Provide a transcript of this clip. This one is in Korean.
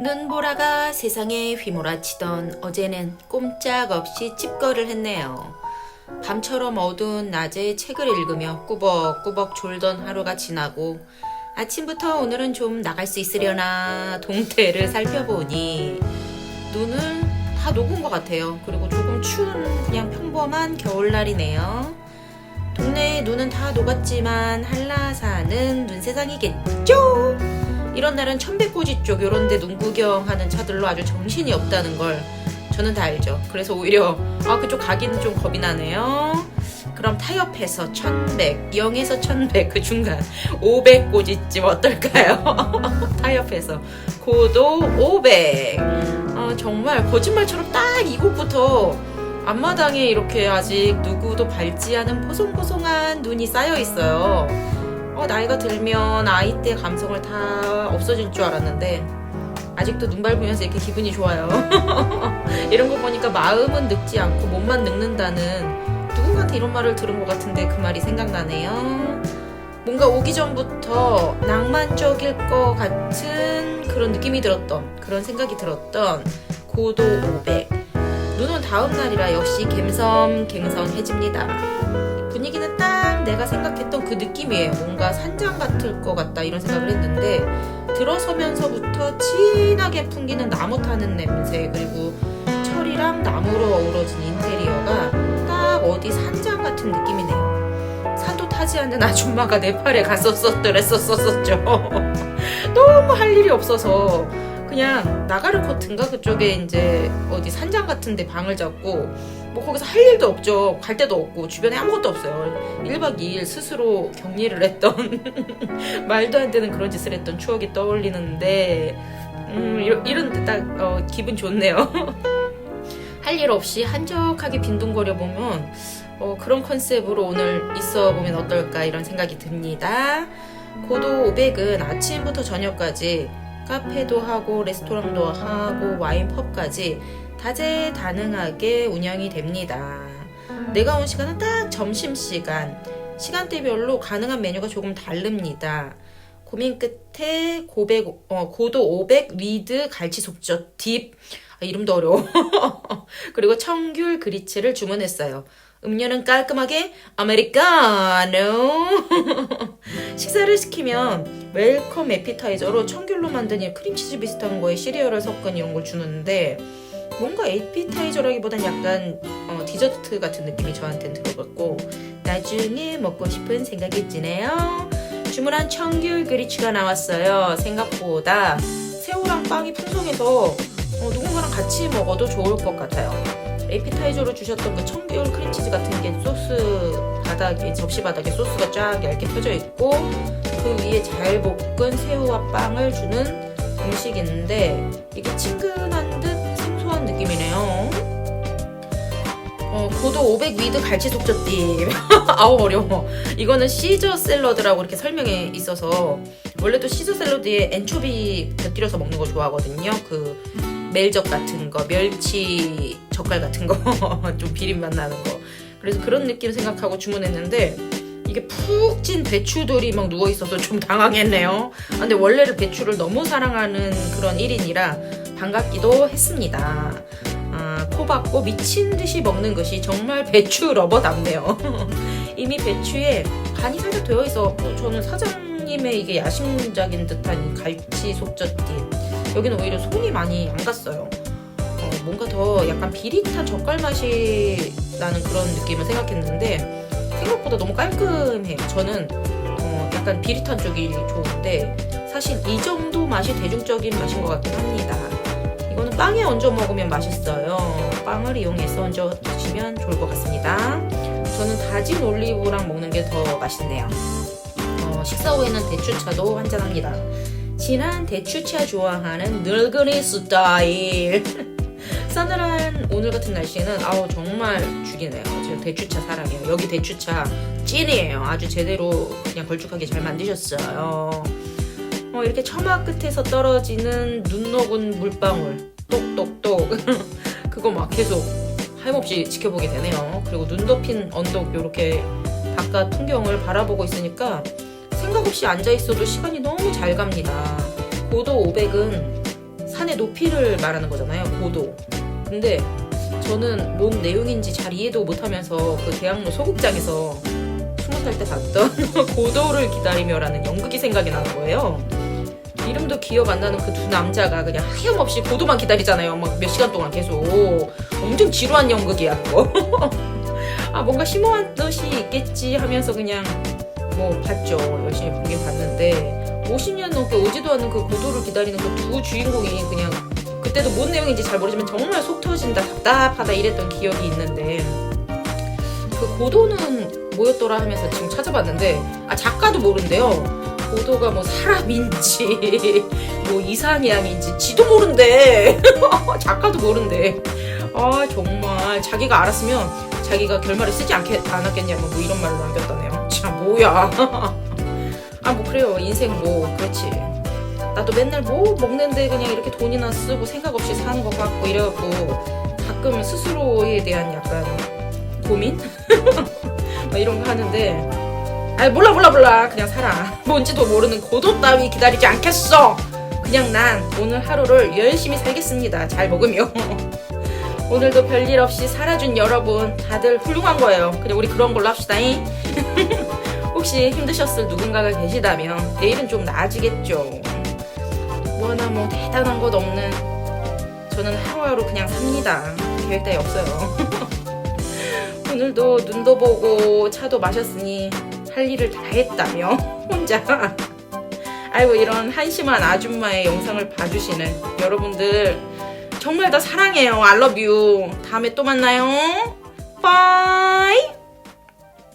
눈보라가 세상에 휘몰아치던 어제는 꼼짝없이 찝거를 했네요. 밤처럼 어두운 낮에 책을 읽으며 꾸벅꾸벅 졸던 하루가 지나고 아침부터 오늘은 좀 나갈 수 있으려나 동태를 살펴보니 눈은 다 녹은 것 같아요. 그리고 조금 추운 그냥 평범한 겨울날이네요. 동네에 눈은 다 녹았지만 한라산은 눈 세상이겠죠? 이런 날은 천백고지 쪽 요런 데 눈 구경하는 차들로 아주 정신이 없다는 걸 저는 다 알죠. 그래서 오히려 아 그쪽 가기는 좀 겁이 나네요. 그럼 타협해서 천백, 0에서 천백 그 중간 500고지집 어떨까요? 타협해서 고도 500. 어, 정말 거짓말처럼 딱 이곳부터 앞마당에 이렇게 아직 누구도 밟지 않은 포송포송한 눈이 쌓여 있어요. 어, 나이가 들면 아이 때 감성을 다 없어질 줄 알았는데 아직도 눈 밟으면서 이렇게 기분이 좋아요. 이런 거 보니까 마음은 늙지 않고 몸만 늙는다는 누군가한테 이런 말을 들은 것 같은데 그 말이 생각나네요. 뭔가 오기 전부터 낭만적일 것 같은 그런 느낌이 들었던 그런 생각이 들었던 고도 500 눈은 다음 날이라 역시 갬성갱성해집니다. 분위기는 딱 내가 생각했던 그 느낌이에요. 뭔가 산장 같을 것 같다 이런 생각을 했는데 들어서면서부터 진하게 풍기는 나무 타는 냄새 그리고 철이랑 나무로 어우러진 인테리어가 딱 어디 산장 같은 느낌이네요. 산도 타지 않는 아줌마가 네팔에 갔었었더랬었었죠. 너무 할 일이 없어서 그냥 나가르 코트인가 그쪽에 이제 어디 산장 같은데 방을 잡고 뭐 거기서 할 일도 없죠. 갈 데도 없고 주변에 아무것도 없어요. 1박 2일 스스로 격리를 했던 말도 안 되는 그런 짓을 했던 추억이 떠올리는데 음 이런, 이런 딱 어, 기분 좋네요. 할 일 없이 한적하게 빈둥거려 보면 어, 그런 컨셉으로 오늘 있어 보면 어떨까 이런 생각이 듭니다. 고도 500은 아침부터 저녁까지 카페도 하고 레스토랑도 하고 와인 펍까지 다재다능하게 운영이 됩니다. 내가 온 시간은 딱 점심시간. 시간대별로 가능한 메뉴가 조금 다릅니다. 고민 끝에 고백, 어, 고도 500 리드 갈치 속젓 딥. 아, 이름도 어려워. 그리고 청귤 그리츠를 주문했어요. 음료는 깔끔하게 아메리카노. 식사를 시키면 웰컴 에피타이저로 청귤로 만든 이 크림치즈 비슷한 거에 시리얼을 섞은 이런 걸 주는데 뭔가 에피타이저라기보단 약간 어, 디저트 같은 느낌이 저한테는 들어갔고 나중에 먹고 싶은 생각이 드네요. 주문한 청귤 그리치가 나왔어요. 생각보다 새우랑 빵이 풍성해서 어, 누군가랑 같이 먹어도 좋을 것 같아요. 에피타이저로 주셨던 그 청귤 크림치즈 같은 게 소스 바닥에 접시 바닥에 소스가 쫙 얇게 펴져 있고 그 위에 잘 볶은 새우와 빵을 주는 음식인데 이게 치근한 듯 생소한 느낌이네요. 어, 고도 500 위드 갈치 속젓집. 아우 어려워. 이거는 시저 샐러드라고 이렇게 설명에 있어서 원래도 시저 샐러드에 엔초비 곁들여서 먹는 거 좋아하거든요. 그 멜젓 같은 거, 멸치 젓갈 같은 거, 좀 비린맛 나는 거. 그래서 그런 느낌 생각하고 주문했는데 이게 푹 찐 배추들이 막 누워 있어서 좀 당황했네요. 아, 근데 원래를 배추를 너무 사랑하는 그런 1인이라 반갑기도 했습니다. 아, 코 박고 미친 듯이 먹는 것이 정말 배추 러버답네요. 이미 배추에 간이 살짝 되어 있어 저는 사장님의 이게 야심작인 듯한 이 갈치 속젓집 여기는 오히려 손이 많이 안 갔어요. 어, 뭔가 더 약간 비릿한 젓갈 맛이 나는 그런 느낌을 생각했는데 생각보다 너무 깔끔해요. 저는 어, 약간 비릿한 쪽이 좋은데 사실 이 정도 맛이 대중적인 맛인 것 같긴 합니다. 이거는 빵에 얹어 먹으면 맛있어요. 빵을 이용해서 얹어 드시면 좋을 것 같습니다. 저는 다진 올리브랑 먹는 게 더 맛있네요. 어, 식사 후에는 대추차도 한잔합니다. 진한 대추차 좋아하는 늙은이 스타일. 싸늘한 오늘 같은 날씨에는 아우 정말 죽이네요. 제가 대추차 사랑해요. 여기 대추차 찐이에요. 아주 제대로 그냥 걸쭉하게 잘 만드셨어요. 어, 이렇게 처마 끝에서 떨어지는 눈 녹은 물방울 똑똑똑 그거 막 계속 하염없이 지켜보게 되네요. 그리고 눈 덮인 언덕 이렇게 바깥 풍경을 바라보고 있으니까 생각 없이 앉아 있어도 시간이 너무 잘 갑니다. 고도 500은 산의 높이를 말하는 거잖아요. 고도. 근데 저는 뭔 내용인지 잘 이해도 못하면서 그 대학로 소극장에서 스무 살때 봤던 고도를 기다리며라는 연극이 생각이 나는 거예요. 이름도 기억 안 나는 그 두 남자가 그냥 하염없이 고도만 기다리잖아요. 막 몇 시간 동안 계속 엄청 지루한 연극이야 그거. 아 뭔가 심오한 뜻이 있겠지 하면서 그냥 뭐 봤죠. 열심히 보긴 봤는데 50년 넘게 오지도 않는 그 고도를 기다리는 그 두 주인공이 그냥 그때도 뭔 내용인지 잘 모르지만 정말 속 터진다 답답하다 이랬던 기억이 있는데 그 고도는 뭐였더라 하면서 지금 찾아봤는데 아 작가도 모른대요. 고도가 뭐 사람인지 뭐 이상향인지 지도 모른대. 작가도 모른대. 아 정말 자기가 알았으면 자기가 결말을 쓰지 않겠, 않았겠냐 뭐 이런 말을 남겼다네요. 참 뭐야. 아 뭐 그래요. 인생 뭐 그렇지. 나도 맨날 뭐 먹는데 그냥 이렇게 돈이나 쓰고 생각 없이 사는 것 같고 이래갖고 가끔 스스로에 대한 약간 고민? 막 이런 거 하는데. 아 몰라 몰라 몰라. 그냥 살아. 뭔지도 모르는 고도 따위 기다리지 않겠어. 그냥 난 오늘 하루를 열심히 살겠습니다. 잘 먹으며. 오늘도 별일 없이 살아준 여러분. 다들 훌륭한 거예요. 그냥 우리 그런 걸로 합시다 잉 혹시 힘드셨을 누군가가 계시다면 내일은 좀 나아지겠죠. 뭐나 뭐 대단한 것 없는 저는 하루하루 그냥 삽니다. 계획 따위 없어요. 오늘도 눈도 보고 차도 마셨으니 할 일을 다 했다며? 혼자. 아이고 이런 한심한 아줌마의 영상을 봐주시는 여러분들 정말 다 사랑해요. I love you. 다음에 또 만나요. 바이